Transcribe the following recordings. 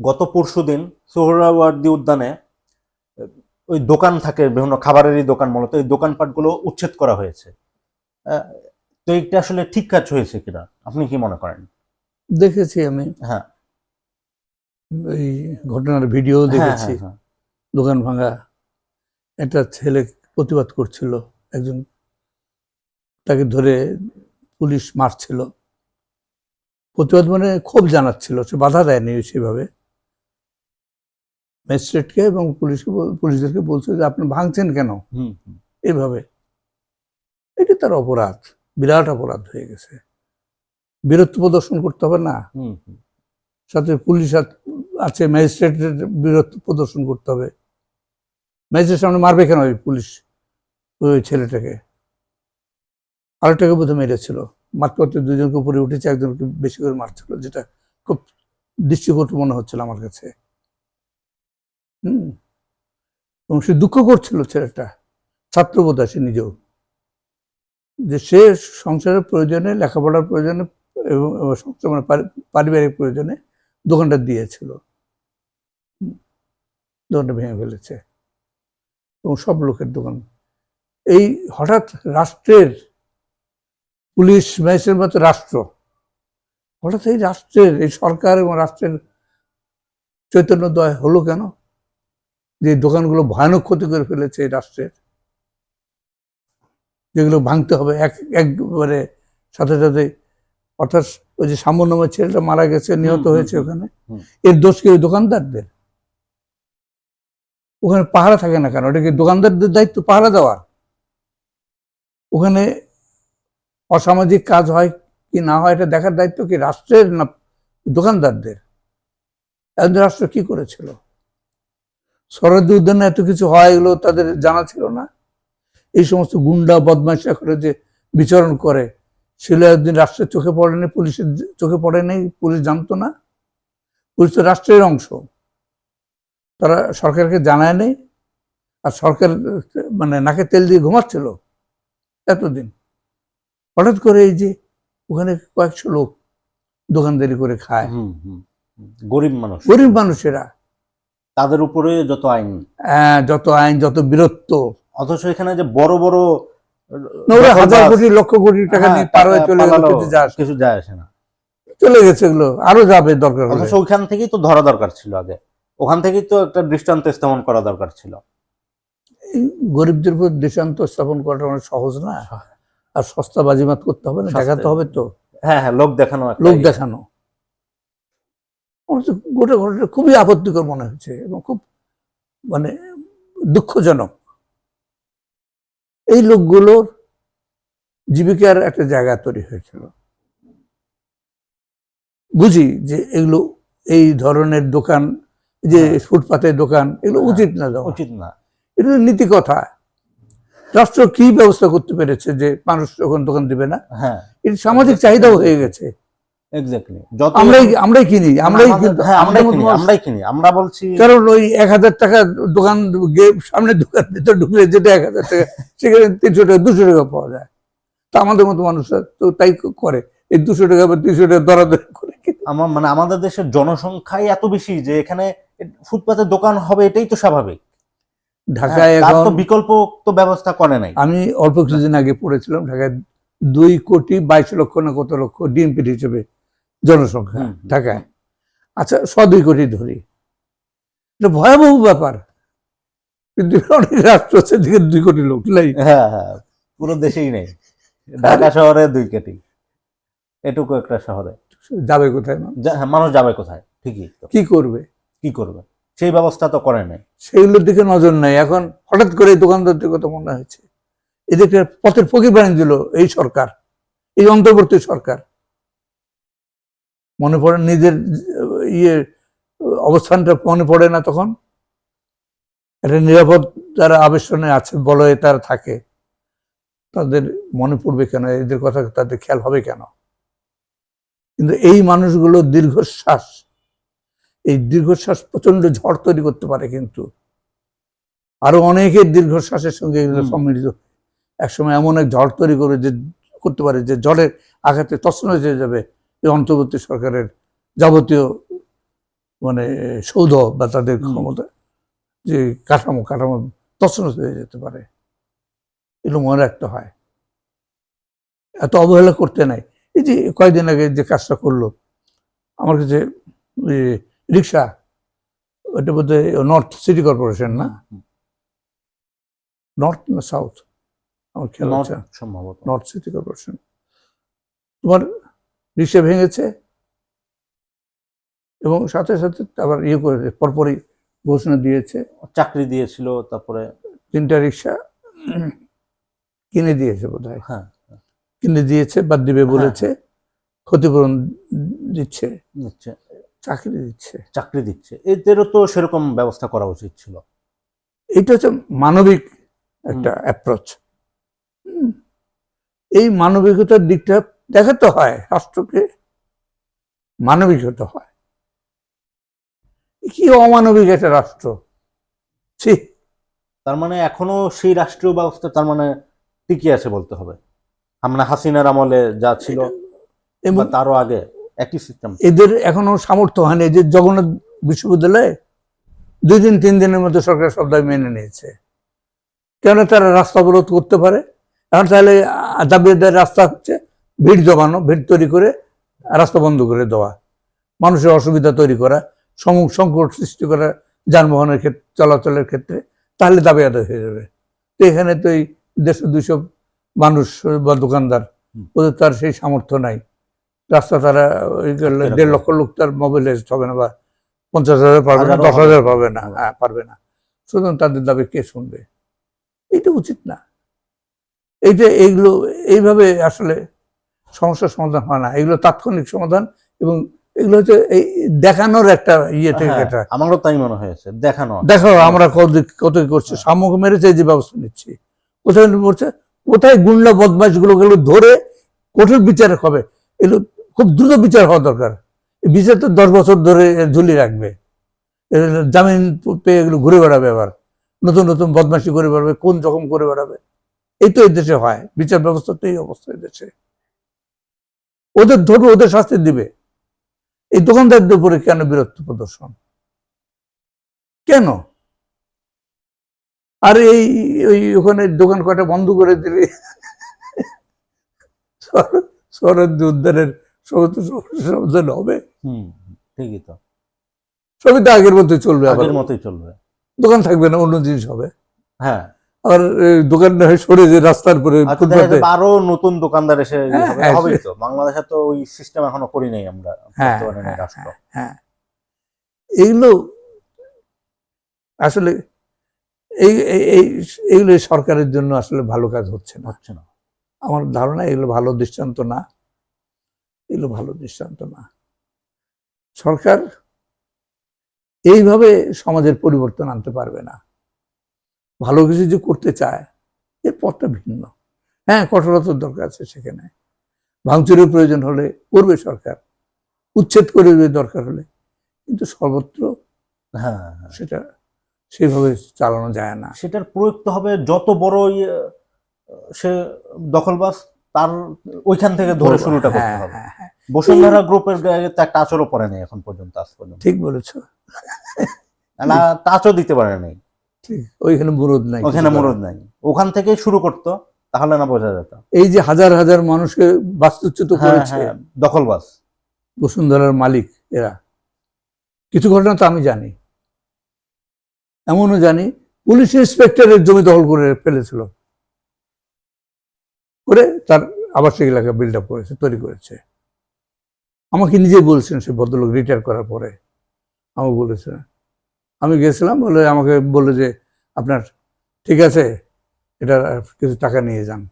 গত পরশু দিন সোহরাওয়ার্দী উদ্যানে ওই দোকান থাকে বিভিন্ন খাবারেরই দোকান মূলত এই দোকানপাটগুলো উচ্ছেদ করা হয়েছে। তো এটা আসলে ঠিক কাজ হয়েছে কিনা? আপনি কি মনে করেন? দেখেছি আমি। হ্যাঁ। এই ঘটনার ভিডিও হ্যাঁ, দেখেছি। হ্যাঁ, হ্যাঁ। দোকান ভাঙা। একটা ছেলে প্রতিবাদ করছিল একজন তাকে ধরে পুলিশ মারছিল। প্রতিবাদ মানে ক্ষোভ জানাচ্ছিল সে বাধা দেয়নি সেভাবে। ম্যাজিস্ট্রেটকে এবং পুলিশকে পুলিশদেরকে বলছে যে আপনি ভাঙছেন কেন। এইভাবে এটা তার অপরাধ বিরাট অপরাধ হয়ে গেছে। বীরত্ব প্রদর্শন করতে হবে না। সাথে পুলিশ আছে ম্যাজিস্ট্রেটের বীরত্ব প্রদর্শন করতে হবে। ম্যাজিস্ট্রেট সামনে মারবে কেন ওই পুলিশ ওই ছেলেটাকে? আরেকটাকে বোধহয় মেরেছিল। মারতে মারতে দুজনকে উপরে উঠেছে একজনকে বেশি করে মারছিল যেটা খুব দৃষ্টিকটু মনে হচ্ছিল আমার কাছে। হুম। এবং সে দুঃখ করছিল ছেলেটা, ছাত্রবোধ সে নিজেও। যে সে সংসারের প্রয়োজনে, লেখাপড়ার প্রয়োজনে এবং সংসার মানে পারিবারিক প্রয়োজনে দোকানটা দিয়েছিল। দোকানটা ভেঙে ফেলেছে। এবং সব লোকের দোকান। এই হঠাৎ রাষ্ট্রের, পুলিশ, ম্যাজিস্ট্রেট মতো রাষ্ট্র, হঠাৎ এই রাষ্ট্রের, এই সরকার এবং রাষ্ট্রের চৈতন্যদয় হলো কেন? যে দোকানগুলো ভয়ানক ক্ষতি করে ফেলেছে এই রাষ্ট্রের যেগুলো ভাঙতে হবে এক একবারে সাথে সাথে অর্থাৎ ওই যে সামান্যময় ছেলেটা মারা গেছে নিহত হয়েছে ওখানে এর দোষ কি ওই দোকানদারদের? ওখানে পাহারা থাকে না কেন? ওটা কি দোকানদারদের দায়িত্ব পাহারা দেওয়ার? ওখানে অসামাজিক কাজ হয় কি না হয় এটা দেখার দায়িত্ব কি রাষ্ট্রের না দোকানদারদের? রাষ্ট্র কি করেছিল? সরহদ্দি উদ্যানে এত কিছু হয় এগুলো তাদের জানা ছিল না। এই সমস্ত গুন্ডা বদমাইশা করে যে বিচরণ করে সেগুলো একদিন রাষ্ট্রের চোখে পড়েনি পুলিশের চোখে পড়েনি পুলিশ জানতো না। পুলিশ তো রাষ্ট্রের অংশ। তারা সরকারকে জানায় নেই আর সরকার মানে নাকে তেল দিয়ে ঘুমাচ্ছিল এতদিন। হঠাৎ করে এই যে ওখানে কয়েকশো লোক দোকানদারি করে খায়। হুম, হুম, হুম। গরিব মানুষ। গরিব মানুষেরা। তাদের উপরে যত আইন। আহ, যত আইন যত বীরত্ব। অথচ এখানে যে বড় বড় হাজার কোটি লক্ষ কোটি টাকা হ্যাঁ, নিয়ে পার হয়ে চলে গেল কিছু যায় আসে- না। চলে গেছে এগুলো আরও যাবে দরকার অথচ ওইখান থেকেই তো ধরা দরকার ছিল আগে। ওখান থেকেই তো একটা দৃষ্টান্ত স্থাপন করা দরকার ছিল। গরিবদের উপর দৃষ্টান্ত স্থাপন করাটা অনেক সহজ না? আর সস্তা বাজিমাত করতে হবে না দেখাতে হবে তো। হ্যাঁ হ্যাঁ লোক দেখানো লোক ইয়ে। দেখানো। গোটা ঘটনা খুবই আপত্তিকর মনে হচ্ছে এবং খুব মানে দুঃখজনক। এই লোকগুলোর জীবিকার একটা জায়গা তৈরি হয়েছিল। বুঝি যে এগুলো এই ধরনের দোকান যে হ্যাঁ। ফুটপাতের দোকান এগুলো হ্যাঁ, উচিত না উচিত না। এটা নীতি কথা। রাষ্ট্র কি ব্যবস্থা করতে পেরেছে যে মানুষ যখন দোকান দিবে না? হ্যাঁ। এটা সামাজিক চাহিদাও হয়ে গেছে। এক্স্যাক্টলি যত আমরাই আমরাই কিনি আমরাই আমাদের- কিন্তু হ্যাঁ আমরাই কিনি মতো আমরাই কিনি। আমরা বলছি কারণ ওই এক হাজার টাকা দোকান সামনে দোকান ভিতরে ঢুকলে যেটা এক হাজার টাকা সেখানে তিনশো টাকা দুশো টাকা পাওয়া যায়। তা আমাদের মতো মানুষরা তো তাই করে। এই দুশো টাকা বা তিনশো টাকা দরাদরি করে আমার মানে আমাদের দেশের জনসংখ্যাই এত বেশি যে এখানে ফুটপাতের দোকান হবে এটাই তো স্বাভাবিক। ঢাকায় হ্যাঁ, এখন বিকল্প তো ব্যবস্থা করে নাই। আমি অল্প কিছুদিন আগে পড়েছিলাম ঢাকায় দুই কোটি বাইশ লক্ষ না কত লক্ষ ডিএমপি হিসেবে জনসংখ্যা। ঢাকায়। আচ্ছা শ দুই কোটি ধরি। এটা ভয়াবহ ব্যাপার। কিন্তু অনেক রাষ্ট্র আছে যেদিকে দুই কোটি লোক নাই। হ্যাঁ হ্যাঁ পুরো দেশেই নেই। ঢাকা শহরে দুই কোটি। এটুকু একটা শহরে। যাবে কোথায় হ্যাঁ, মানুষ যাবে কোথায়? ঠিকই কি করবে? কি করবে? সেই ব্যবস্থা তো করে নাই। সেইগুলোর দিকে নজর নাই। এখন হঠাৎ করে এই দোকানদারদের কথা মনে হয়েছে। এদেরকে পথের ফকির বানিয়ে দিল এই সরকার এই অন্তর্বর্তী সরকার। মনে পড়ে নিজের ইয়ে অবস্থানটা মনে পড়ে না তখন? একটা নিরাপদ যারা আবেশনে আছে বলয়ে তারা থাকে তাদের মনে পড়বে কেন? এদের কথা তাদের খেয়াল হবে কেন? কিন্তু এই মানুষগুলো দীর্ঘশ্বাস এই দীর্ঘশ্বাস প্রচণ্ড ঝড় তৈরি করতে পারে কিন্তু। আরও অনেকের দীর্ঘশ্বাসের সঙ্গে। সম্মিলিত একসময় এমন এক ঝড় তৈরি করে যে করতে পারে যে জলের আঘাতে তছনছ হয়ে যাবে। এই অন্তর্বর্তী সরকারের যাবতীয় মানে সৌধ বা তাদের। ক্ষমতা যে কাঠামো কাঠামো তছনছ হয়ে যেতে পারে এগুলো মনে রাখতে হয়। এত অবহেলা করতে নাই। এই যে কয়েকদিন আগে যে কাজটা করল আমার কাছে রিক্সা ওটা বোধহয় নর্থ সিটি কর্পোরেশন না? নর্থ না সাউথ? আমার খেয়াল নট সম্ভবত। North city corporation. তোমার রিক্সা ভেঙেছে এবং সাথে সাথে আবার ইয়ে করে পরপরই ঘোষণা দিয়েছে। চাকরি দিয়েছিল তারপরে তিনটা রিক্সা কিনে দিয়েছে বোধ হয়। হ্যাঁ কিনে দিয়েছে বা দিবে বলেছে ক্ষতিপূরণ দিচ্ছে। চাকরি দিচ্ছে। চাকরি দিচ্ছে। এদেরও তো সেরকম ব্যবস্থা করা উচিত ছিল। এটা হচ্ছে মানবিক একটা অ্যাপ্রোচ এই মানবিকতার দিকটা দেখাতে হয় রাষ্ট্রকে মানবিক হতে হয়। কি অমানবিক একটা রাষ্ট্র? ছি। তার মানে এখনও সেই রাষ্ট্রীয় ব্যবস্থা তার মানে টিকে আছে বলতে হবে। আমরা হাসিনার আমলে যা ছিল এবং তারও আগে একই সিস্টেম এদের এখনও সামর্থ্য হয়নি যে জগন্নাথ বিশ্ববিদ্যালয়ে দুই দিন তিন দিনের মধ্যে সরকার সব দাবি মেনে নিয়েছে। কেন তারা রাস্তা অবরোধ করতে পারে। এখন তাহলে আহ, দাবি রাস্তা হচ্ছে ভিড় জমানো ভিড় তৈরি করে রাস্তা বন্ধ করে দেওয়া মানুষের অসুবিধা তৈরি করা সম- সংকট সৃষ্টি করা যানবাহনের ক্ষেত্রে চলাচলের ক্ষেত্রে তাহলে দাবি আদায় হয়ে যাবে। তো এখানে তো এই দেড়শো দুইশো মানুষ বা দোকানদার ওদের তার সেই সামর্থ্য নাই। রাস্তা তারা ওই দেড় লক্ষ লোক তার মোবিলাইজড হবে না বা পঞ্চাশ হাজার পারবে না দশ হাজার পাবে না হ্যাঁ পারবে না। সুতরাং তাদের দাবি কে শুনবে? এটা উচিত না। এইটা এইগুলো এইভাবে আসলে সমস্যার সমাধান হয় না। এগুলো তাৎক্ষণিক সমাধান এবং এগুলো হচ্ছে এই দেখানোর একটা ইয়ে থেকে হ্যাঁ, এটা। আমারও তাই মনে হয়েছে দেখানো দেখো আমরা কত কত কি করছি সামুক মেরেছে এই যে ব্যবস্থা নিচ্ছি। কোথায় পড়ছে? কোথায় গুন্ডা বদমাইশগুলো গুলো ধরে কঠোর বিচার হবে? এগুলো খুব দ্রুত বিচার হওয়া দরকার। বিচার তো দশ বছর ধরে ঝুলিয়ে রাখবে। জামিন পেয়ে এগুলো ঘুরে বেড়াবে আবার। নতুন নতুন বদমাইশি করে বেড়াবে কোন রকম করে বেড়াবে। এই তো এই দেশে হয়। বিচার ব্যবস্থা তো এই অবস্থা এই দেশে। ওদের ধরবে ওদের শাস্তি দিবে। এই দোকানদারদের উপরে কেন বীরত্ব প্রদর্শন? কেন? আর এই ওই ওখানে দোকান কটা বন্ধ করে দিলে? যে উদ্যানের সমস্ত সমাধান হবে। ঠিকই তো। সবই তো আগের মতোই চলবে আগের মতোই চলবে। দোকান থাকবে না অন্য জিনিস হবে। হ্যাঁ। আর দোকান না সরে যে রাস্তার দেখা ফুটপাতে আরও নতুন দোকানদার এসে ইয়ে হ্যাঁ, হবে। হ্যাঁ, হবেই তো। বাংলাদেশে তো ওই সিস্টেম এখনও করি নাই আমরা হ্যাঁ, এইগুলো আসলে এই- এই এইগুলো সরকারের জন্য আসলে ভালো কাজ হচ্ছে না। হচ্ছে না। আমার ধারণা এগুলো ভালো দৃষ্টান্ত না। এগুলো ভালো দৃষ্টান্ত না। সরকার এইভাবে সমাজের পরিবর্তন আনতে পারবে না। ভালো কিছু যে করতে চায় এর পথটা ভিন্ন। হ্যাঁ কঠোরতার দরকার আছে সেখানে। ভাঙচুরের প্রয়োজন হলে করবে সরকার উচ্ছেদ করে দেবে দরকার হলে কিন্তু সর্বত্র হ্যাঁ হ্যাঁ। সেটা সেইভাবে চালানো যায় না। সেটার প্রয়োগ তো হবে যত বড় ইয়ে, সে দখলবাস তার ওইখান থেকে ধরে শুরুটা করতে হ্যাঁ, হবে। হ্যাঁ, হ্যাঁ, বসুন্ধরা গ্রুপের গায়ে একটা আচরও পড়ে নাই এখন পর্যন্ত আজ পর্যন্ত। ঠিক বলেছ। না টাচও দিতে পারে নাই ওইখানে মুরদ নাই ওখানে মরদ নাই। ওখান থেকে শুরু করতো তাহলে না বোঝা যেত। এই যে হাজার হাজার মানুষকে বাস্তুচ্যুত হ্যাঁ করেছে হ্যাঁ দখলবাজ। বসুন্ধরার মালিক এরা। কিছু ঘটনা তো আমি জানি। এমনও জানি পুলিশ ইন্সপেক্টরের জমি দখল করে ফেলেছিল। করে তার আবাসিক এলাকা বিল্ড আপ করেছে তৈরি করেছে। আমাকে নিজে বলছেন সে ভদ্রলোক রিটায়ার করার পরে। আমাকে বলেছেন আমি গেছিলাম বলে আমাকে বলল যে আপনার ঠিক আছে এটা কিছু টাকা নিয়ে যান।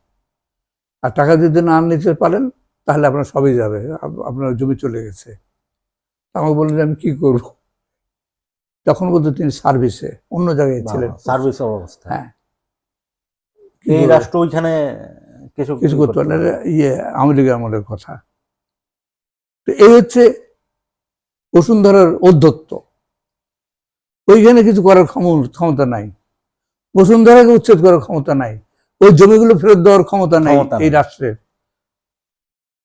আর টাকা যদি না নিতে পারেন তাহলে আপনার সবই যাবে আপ- আপনার জমি চলে গেছে। আমাকে বললেন যে আমি কি করব? তখন বলতো তিনি সার্ভিসে অন্য জায়গায় ছিলেন। সার্ভিস অবস্থা। হ্যাঁ। এই রাষ্ট্র ওইখানে কিছু কিছু করতে পারে ইয়ে আমেরিকা আমলের কথা। তো এই হচ্ছে বসুন্ধরার অধ্যত্ত। ওইখানে কিছু করার ক্ষমতা নাই। বসুন্ধরাকে উচ্ছেদ করার ক্ষমতা নাই। ওই জমিগুলো ফেরত দেওয়ার ক্ষমতা নাই এই রাষ্ট্রের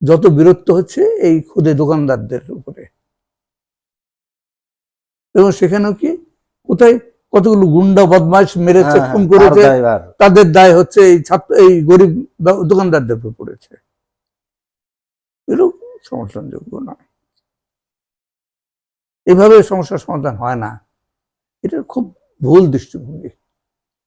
যত বিরক্ত হচ্ছে এই খুদে দোকানদারদের উপরে। এবং সেখানেও কি কোথায় কতগুলো গুন্ডা বদমাইশ মেরেছে হ্যাঁ, খুন হ্যাঁ, করেছে তাদের দায় হচ্ছে এই ছাত্র এই গরিব দোকানদারদের উপর পড়েছে। এগুলো সমর্থনযোগ্য নয়। এভাবে সমস্যার সমাধান হয় না। এটা খুব ভুল দৃষ্টিভঙ্গি।